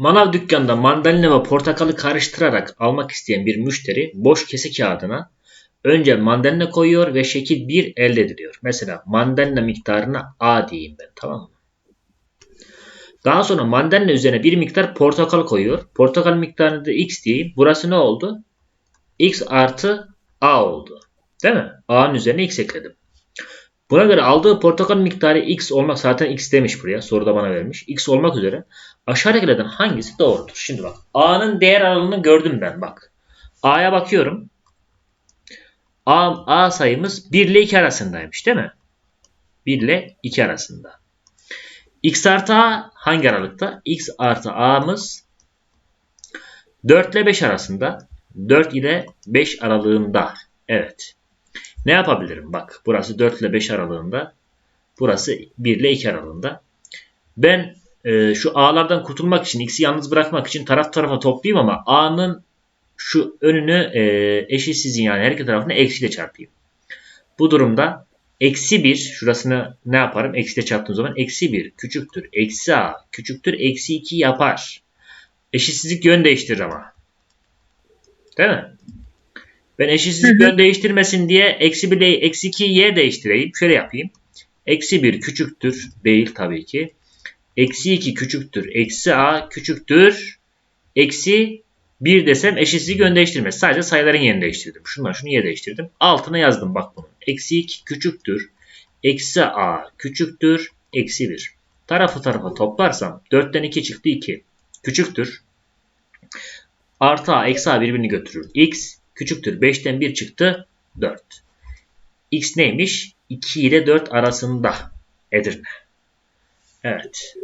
Manav dükkanında mandalina ve portakalı karıştırarak almak isteyen bir müşteri boş kese kağıdına önce mandalina koyuyor ve şekil 1 elde ediliyor. Mesela mandalina miktarına A diyeyim ben tamam mı? Daha sonra mandalina üzerine bir miktar portakal koyuyor. Portakal miktarını da X diyeyim. Burası ne oldu? X artı A oldu. Değil mi? A'nın üzerine X ekledim. Buna göre aldığı portakal miktarı X olmak zaten X demiş buraya. Soruda bana vermiş. X olmak üzere aşağıdakilerden hangisi doğrudur? Şimdi bak. A'nın değer aralığını gördüm ben bak. A'ya bakıyorum. A, A sayımız 1 ile 2 arasındaymış değil mi? 1 ile 2 arasında. X artı A hangi aralıkta? X artı A'mız 4 ile 5 arasında. 4 ile 5 aralığında. Evet. Ne yapabilirim? Bak burası 4 ile 5 aralığında. Burası 1 ile 2 aralığında. Ben e, şu A'lardan kurtulmak için, X'i yalnız bırakmak için taraf tarafa toplayayım ama A'nın şu önünü e, eşitsizin yani her iki tarafını eksiyle çarpayım. Bu durumda eksi 1 şurasını ne yaparım? Eksiyle çarptığım zaman eksi 1 küçüktür. Eksi A küçüktür. Eksi 2 yapar. Eşitsizlik yön değiştirir ama. Değil mi? Ben eşitsizlik yön değiştirmesin diye eksi 1 ile eksi 2'yi y değiştireyim. Şöyle yapayım. Eksi 1 küçüktür. Değil tabii ki. Eksi 2 küçüktür. Eksi a küçüktür. Eksi 1 desem eşitsizlik yön değiştirmez. Sadece sayıların yerini değiştirdim. Şundan şunu y değiştirdim. Altına yazdım bak bunu. Eksi 2 küçüktür. Eksi a küçüktür. Eksi 1. Tarafı tarafa toplarsam 4'ten 2 çıktı 2. Küçüktür. Artı a eksi a birbirini götürür. x küçüktür. 5'ten 1 çıktı 4. X neymiş? 2 ile 4 arasında Edirne. Evet.